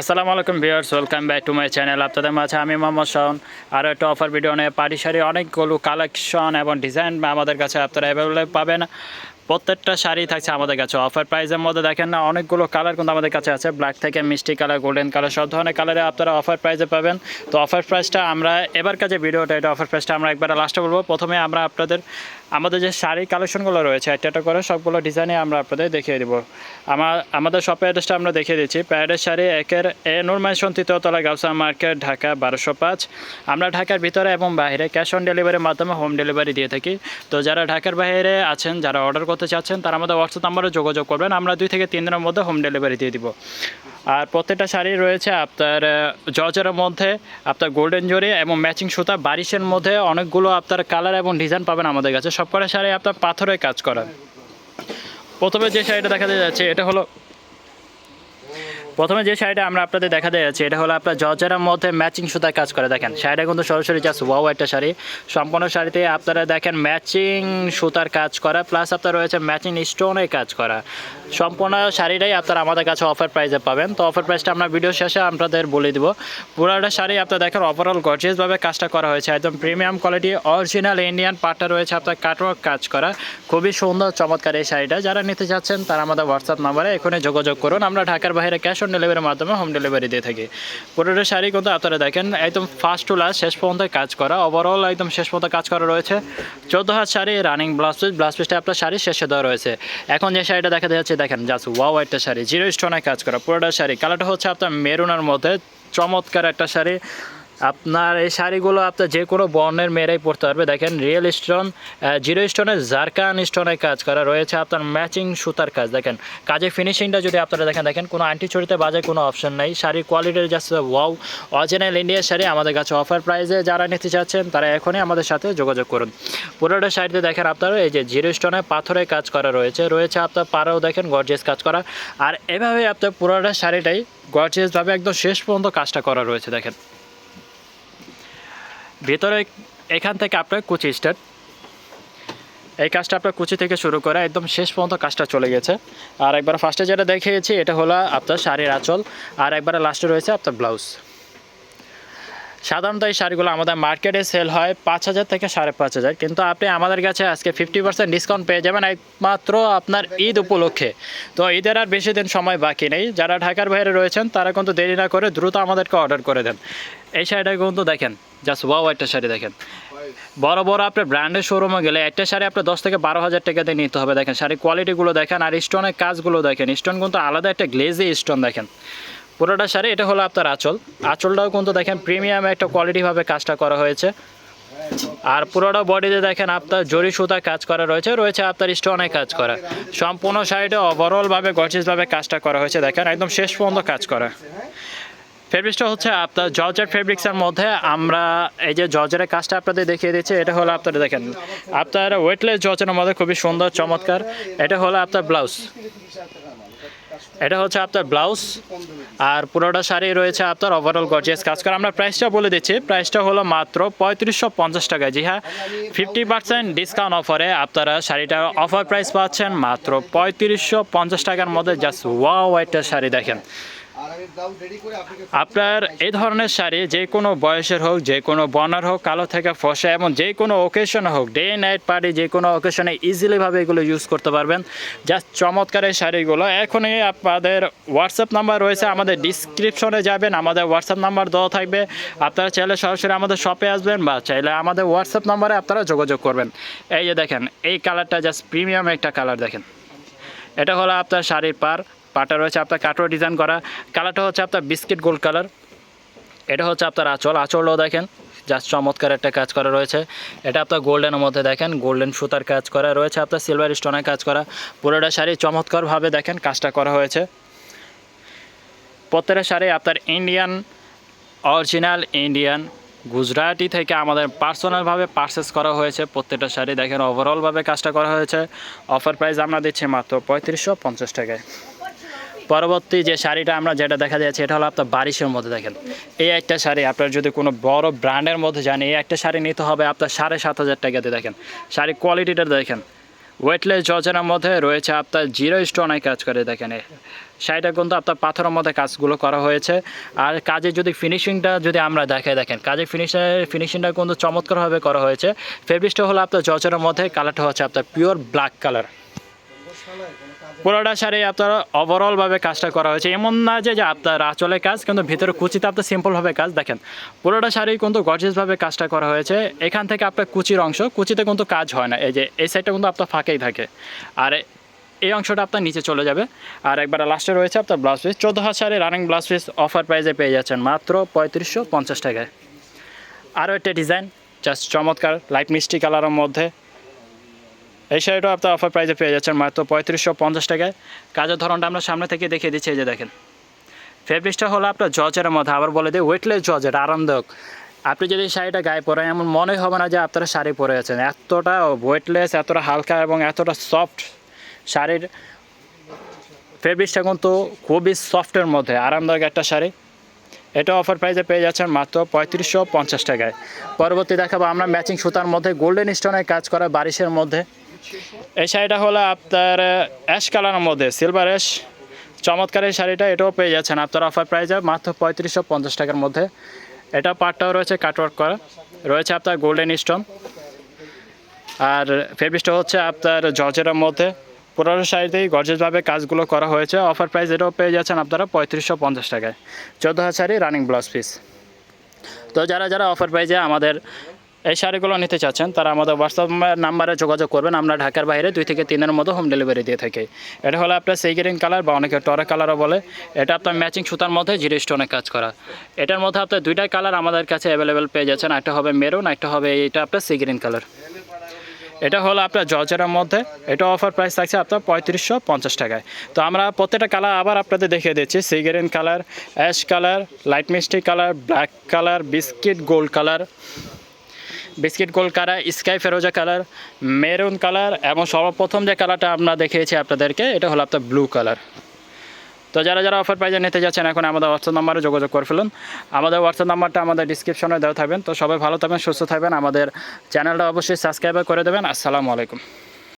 আসসালামু আলাইকুম viewers, welcome back to my channel. আপনাদের মাঝে আমি মোহাম্মদ শাহন আরও একটা অফার ভিডিও নিয়ে পাটি শাড়ি অনেকগুলো কালেকশন এবং ডিজাইন আমাদের কাছে আপনারা অ্যাভেলেবল পাবেন। প্রত্যেকটা শাড়ি থাকছে আমাদের কাছে। অফার প্রাইসের মধ্যে দেখেন না, অনেকগুলো কালার কিন্তু আমাদের কাছে আছে। ব্ল্যাক থেকে মিষ্টি কালার গোল্ডেন কালার সব ধরনের কালারে আপনারা অফার প্রাইসে পাবেন। তো অফার প্রাইসটা আমরা এবার কাছে ভিডিওটা, এটা অফার প্রাইসটা আমরা একবার লাস্টে বলব। প্রথমে আমরা আপনাদের, আমাদের যে শাড়ি কালেকশনগুলো রয়েছে, একটা একটা করে সবগুলো ডিজাইনে আমরা আপনাদের দেখিয়ে দেবো। আমার আমাদের শপের অ্যাড্রেসটা আমরা দেখিয়ে দিচ্ছি। প্যারের শাড়ি একের এ নুরমাইশন তৃতীয়তলা গাউসা মার্কেট, ঢাকা, বারোশো পাঁচ। আমরা ঢাকার ভিতরে এবং বাইরে ক্যাশ অন ডেলিভারির মাধ্যমে হোম ডেলিভারি দিয়ে থাকি। তো যারা ঢাকার বাইরে আছেন, যারা অর্ডার করতে চাচ্ছেন, তারা আমাদের হোয়াটসঅ্যাপ নাম্বারে যোগাযোগ করবেন। আমরা দুই থেকে তিন দিনের মধ্যে হোম ডেলিভারি দিয়ে দিব। আর প্রত্যেকটা শাড়ি রয়েছে আপনার জর্জের মধ্যে আপনার গোল্ডেন জরি এবং ম্যাচিং সুতা, বারিশের মধ্যে অনেকগুলো আপনার কালার এবং ডিজাইন পাবেন আমাদের কাছে। সবকটা শাড়ি আপনার পাথরে কাজ করা। প্রথমে যে শাড়িটা দেখা যাচ্ছে, এটা হলো প্রথমে যে শাড়িটা আমরা আপনাদের দেখা যাচ্ছে, এটা হলো আপনার জর্জারের মধ্যে ম্যাচিং সুতায় কাজ করে। দেখেন, শাড়িটা কিন্তু সরাসরি জাস্ট ওয়াও একটা শাড়ি। সম্পূর্ণ শাড়িতে আপনারা দেখেন ম্যাচিং সুতার কাজ করা প্লাস আপনার রয়েছে ম্যাচিং স্টোনের কাজ করা। সম্পূর্ণ শাড়িটাই আপনারা আমাদের কাছে অফার প্রাইসে পাবেন। তো অফার প্রাইসটা আমরা ভিডিও শেষে আপনাদের বলে দিব। পুরোটা শাড়ি আপনার দেখেন ওভারঅল গর্জিয়াসভাবে কাজটা করা হয়েছে। একদম প্রিমিয়াম কোয়ালিটি অরিজিনাল ইন্ডিয়ান পাটটা রয়েছে আপনার কাটওয়ার্ক কাজ করা। খুবই সুন্দর, চমৎকার এই শাড়িটা। যারা নিতে চাচ্ছেন তারা আমাদের হোয়াটসঅ্যাপ নাম্বারে এখানে যোগাযোগ করুন। আমরা ঢাকার বাইরে ক্যাশ অন ডেলিভারির মাধ্যমে হোম ডেলিভারি দিয়ে থাকি। পুরোটা শাড়ি কিন্তু আপনারা দেখেন, একদম ফার্স্ট টু লাস্ট শেষ পর্যন্ত কাজ করা। ওভারঅল একদম শেষ পর্যন্ত কাজ করা রয়েছে। চোদ্দ হাত sari running blouse piece blouse পিসটা আপনার শাড়ি শেষে দেওয়া রয়েছে। এখন যে শাড়িটা দেখা যাচ্ছে, দেখেন জাস্ট ওয়াও একটা শাড়ি। জিরো স্টোনে কাজ করা। পুরোটা শাড়ি। কালারটা হচ্ছে আপনার মেরুনের মধ্যে। চমৎকার একটা শাড়ি। আপনার এই শাড়িগুলো আপনার যে কোনো বর্ণের মেয়েরাই পরতে পারবে। দেখেন রিয়েল স্টোন জিরো স্টোনের জারকান স্টোনের কাজ করা রয়েছে আপনার ম্যাচিং সুতার কাজ। দেখেন, কাজের ফিনিশিংটা যদি আপনারা দেখেন দেখেন, কোনো আন্টি চুরিতে বাজে কোনো অপশন নেই। শাড়ির কোয়ালিটির জাস্ট ওয়াও অরিজিনাল ইন্ডিয়ার শাড়ি আমাদের কাছে অফার প্রাইসে যারা নিতে চাচ্ছেন, তারা এখনই আমাদের সাথে যোগাযোগ করুন। পুরোটা শাড়িতে দেখেন আপনারা এই যে জিরো স্টোনে পাথরের কাজ করা রয়েছে। রয়েছে আপনার পাড়াও দেখেন গর্জিয়াস কাজ করা। আর এভাবে আপনার পুরোটা শাড়িটাই গর্জিয়াসভাবে একদম শেষ পর্যন্ত কাজটা করা রয়েছে। দেখেন ভেতরে এখান থেকে আপনার কুচি স্টার্ট এই কাজটা আপনার কুচি থেকে শুরু করে একদম শেষ পর্যন্ত কাজটা চলে গেছে। আর একবার ফার্স্টে যেটা দেখিয়েছি, এটা হলো আপনার শাড়ির আঁচল। আর একবার লাস্টে রয়েছে আপনার ব্লাউজ সাধারণত এই শাড়িগুলো আমাদের মার্কেটে সেল হয় পাঁচ হাজার থেকে সাড়ে পাঁচ হাজার। কিন্তু আপনি আমাদের কাছে আজকে ফিফটি পার্সেন্ট ডিসকাউন্ট পেয়ে যাবেন একমাত্র আপনার ঈদ উপলক্ষে। তো ঈদের আর বেশি দিন সময় বাকি নেই। যারা ঢাকার বাইরে রয়েছেন, তারা কিন্তু দেরি না করে দ্রুত আমাদেরকে অর্ডার করে দেন। এই শাড়িটা কিন্তু দেখেন জাস্ট ওয়াও একটা শাড়ি দেখেন। বড় বড় আপনার ব্র্যান্ডের শোরুমে গেলে একটা শাড়ি আপনার দশ থেকে বারো হাজার টাকা দিয়ে নিতে হবে। দেখেন শাড়ির কোয়ালিটিগুলো দেখেন, আর স্টোনের কাজগুলো দেখেন। স্টোন কিন্তু আলাদা একটা গ্লেজি স্টোন দেখেন। পুরোটা শাড়ি, এটা হলো আপনার আঁচল। আঁচলটাও কিন্তু দেখেন প্রিমিয়াম একটা কোয়ালিটিভাবে কাজটা করা হয়েছে। আর পুরোটা বডিতে দেখেন আপনার জরি সুতা কাজ করা রয়েছে রয়েছে আপনার স্টোনে কাজ করা। সম্পূর্ণ শাড়িটা ওভারঅলভাবে গর্জিয়াসভাবে কাজটা করা হয়েছে, দেখেন একদম শেষ পর্যন্ত কাজ করা। ফেব্রিক্সটা হচ্ছে আপনার জর্জের ফেব্রিক্সের মধ্যে। আমরা এই যে জর্জের কাজটা আপনাদের দেখিয়ে দিচ্ছি, এটা হলো আপনারা দেখেন, আপনার ওয়েটলেস জর্জের মধ্যে খুবই সুন্দর, চমৎকার। এটা হলো আপনার ব্লাউজ এটা হচ্ছে আপনার ব্লাউজ আর পুরোটা শাড়ি রয়েছে আপনার ওভারঅল গর্জিয়াস কাজ করে। আমরা প্রাইসটা বলে দিচ্ছি। প্রাইসটা হলো মাত্র পঁয়ত্রিশশো পঞ্চাশ টাকা জি হ্যাঁ ফিফটি পার্সেন্ট ডিসকাউন্ট অফারে আপনারা শাড়িটা অফার প্রাইস পাচ্ছেন মাত্র পঁয়ত্রিশশো পঞ্চাশ টাকার মধ্যে। জাস্ট ওয়া একটা শাড়ি দেখেন। আপনার এই ধরনের শাড়ি, যে কোনো বয়সের হোক, যে কোনো বর্ণার হোক, কালো থেকে ফসা, এবং যে কোনো ওকেশনে হোক ডে নাইট পার্টি যে কোনো ওকেশনে ইজিলিভাবে এগুলো ইউজ করতে পারবেন। জাস্ট চমৎকার এই শাড়িগুলো। এখনই আপনাদের হোয়াটসঅ্যাপ নাম্বার রয়েছে, আমাদের ডিসক্রিপশনে যাবেন, আমাদের হোয়াটসঅ্যাপ নাম্বার দেওয়া থাকবে। আপনারা চাইলে সরাসরি আমাদের শপে আসবেন, বা চাইলে আমাদের হোয়াটসঅ্যাপ নাম্বারে আপনারা যোগাযোগ করবেন। এই যে দেখেন, এই কালারটা জাস্ট প্রিমিয়াম একটা কালার দেখেন। এটা হলো আপনার শাড়ির পার পাটা রয়েছে আপনার কাটোয়া ডিজাইন করা। কালারটা হচ্ছে আপনার বিস্কিট গোল্ড কালার এটা হচ্ছে আপনার আঁচল। আঁচলও দেখেন জাস্ট চমৎকার একটা কাজ করা রয়েছে। এটা আপনার গোল্ডেনের মধ্যে দেখেন গোল্ডেন সুতার কাজ করা রয়েছে, আপনার সিলভার স্টোনের কাজ করা। পুরোটা শাড়ি চমৎকারভাবে দেখেন, কাজটা করা হয়েছে। প্রত্যেকটা শাড়ি আপনার ইন্ডিয়ান অরিজিনাল ইন্ডিয়ান গুজরাটি থেকে আমাদের পার্সোনালভাবে পারচেস করা হয়েছে প্রত্যেকটা শাড়ি। দেখেন ওভারঅলভাবে কাজটা করা হয়েছে। অফার প্রাইস আমরা দিচ্ছি মাত্র পঁয়ত্রিশশো পঞ্চাশ টাকায়। পরবর্তী যে শাড়িটা আমরা যেটা দেখা যাচ্ছে, এটা হলো আপনার বারিশের মধ্যে দেখেন। এই একটা শাড়ি আপনার যদি কোনো বড় ব্র্যান্ডের মধ্যে জানি এই একটা শাড়ি নিতে হবে আপনার সাড়ে সাত হাজার টাকাতে দেখেন। শাড়ির কোয়ালিটিটা দেখেন। ওয়েটলেস জর্জের মধ্যে রয়েছে আপনার জিরো স্টোনে কাজ করে দেখেন। শাড়িটা কিন্তু আপনার পাথরের মধ্যে কাজগুলো করা হয়েছে। আর কাজের যদি ফিনিশিংটা যদি আমরা দেখাই, দেখেন, কাজের ফিনিশিং ফিনিশিংটা কিন্তু চমৎকারভাবে করা হয়েছে। ফেব্রিকটা হলো আপনার জর্জের মধ্যে কালারটা হচ্ছে আপনার পিওর ব্ল্যাক কালার পুরোটা শাড়ি আপনার ওভারঅলভাবে কাজটা করা হয়েছে। এমন না যে আপনার আঁচলে কাজ, কিন্তু ভিতরে কুচিতে আপনার সিম্পলভাবে কাজ। দেখেন, পুরোটা শাড়ি কিন্তু গর্জিয়াসভাবে কাজটা করা হয়েছে। এখান থেকে আপনার কুচির অংশ, কুচিতে কিন্তু কাজ হয় না। এই যে, এই সাইডটা কিন্তু আপনার ফাঁকেই থাকে। আর এই অংশটা আপনার নিচে চলে যাবে। আর একবার লাস্টে রয়েছে আপনার ব্লাউজ পিস চোদ্দ হাজার sari running blouse piece offer প্রাইসে পেয়ে যাচ্ছেন মাত্র পঁয়ত্রিশশো পঞ্চাশ টাকায়। আরও একটা ডিজাইন জাস্ট চমৎকার লাইট মিষ্টি কালারের মধ্যে। এই শাড়িটাও আপনার অফার প্রাইসে পেয়ে যাচ্ছেন মাত্র পঁয়ত্রিশশো পঞ্চাশ টাকায়। কাজের ধরনটা আমরা সামনে থেকে দেখিয়ে দিচ্ছি, এই যে দেখেন। ফেব্রিক্সটা হলো আপনার জজের মধ্যে, আবার বলে দিই ওয়েটলেস জজের আরামদায়ক। আপনি যদি শাড়িটা গায়ে পরেন, এমন মনে হবে না যে আপনারা শাড়ি পরে আছেন। এতটা ওয়েটলেস এতটা হালকা এবং এতটা সফট শাড়ির ফেব্রিক্সটা কিন্তু খুবই সফটের মধ্যে, আরামদায়ক একটা শাড়ি। এটা অফার প্রাইসে পেয়ে যাচ্ছেন মাত্র পঁয়ত্রিশশো পঞ্চাশ টাকায়। পরবর্তী দেখাবো, আমরা ম্যাচিং সুতার মধ্যে গোল্ডেন স্টোনের কাজ করা বারিশের মধ্যে। এই শাড়িটা হলো আপনার অ্যাশ কালারের মধ্যে সিলভার অ্যাশ চমৎকার এই শাড়িটা, এটাও পেয়ে যাচ্ছেন। আপনার অফার প্রাইসে মাত্র পঁয়ত্রিশশো পঞ্চাশ টাকার মধ্যে। এটা পার্টটাও রয়েছে কাটওয়ার্ক করা। রয়েছে আপনার গোল্ডেন স্টোন আর ফেব্রিকটা হচ্ছে আপনার জর্জের মধ্যে। পুরোনো শাড়িতেই গর্জেসভাবে কাজগুলো করা হয়েছে। অফার প্রাইস এটাও পেয়ে যাচ্ছেন আপনারা পঁয়ত্রিশশো পঞ্চাশ টাকায়। চোদ্দ হাজার শাড়ি রানিং ব্লাউজ পিস তো যারা যারা অফার প্রাইজে আমাদের এই শাড়িগুলো নিতে চাচ্ছেন, তারা আমাদের হোয়াটসঅ্যাপ নাম্বারে যোগাযোগ করবেন, আমরা ঢাকার বাইরে দুই থেকে তিনের মতো হোম ডেলিভারি দিয়ে থাকি। এটা হলো আপনার সেই গ্রিন কালার বা অনেকে টরে কালারও বলে, এটা আপনার ম্যাচিং সুতার মধ্যে জিরো স্টোনে কাজ করা। এটার মধ্যে আপনার দুইটা কালার আমাদের কাছে অ্যাভেলেবেল পেয়ে যাচ্ছেন, একটা হবে মেরুন একটা হবে এটা আপনার সি গ্রিন কালার এটা হলো আপনার জর্জের মধ্যে, এটা অফার প্রাইস থাকছে আপনার পঁয়ত্রিশশো পঞ্চাশ টাকায়। তো আমরা প্রত্যেকটা কালার আবার আপনাদের দেখিয়ে দিচ্ছি sea green colour ash colour light মিষ্টি colour black colour biscuit gold colour biscuit gold colour, sky ফেরোজা colour, maroon colour এবং সর্বপ্রথম যে কালারটা আমরা দেখিয়েছি আপনাদেরকে, এটা হলো আপনার ব্লু কালার। তো যারা যারা অফার প্রাইজে নিতে যাচ্ছেন, এখন আমাদের হোয়াটসঅ্যাপ নাম্বারে যোগাযোগ করে ফেলুন। আমাদের হোয়াটসঅ্যাপ নাম্বারটা আমাদের ডিসক্রিপশনে দেওয়া থাকবেন। তো সবাই ভালো থাকবেন, সুস্থ থাকবেন। আমাদের চ্যানেলটা অবশ্যই সাবস্ক্রাইব করে দেবেন। আসসালামু আলাইকুম।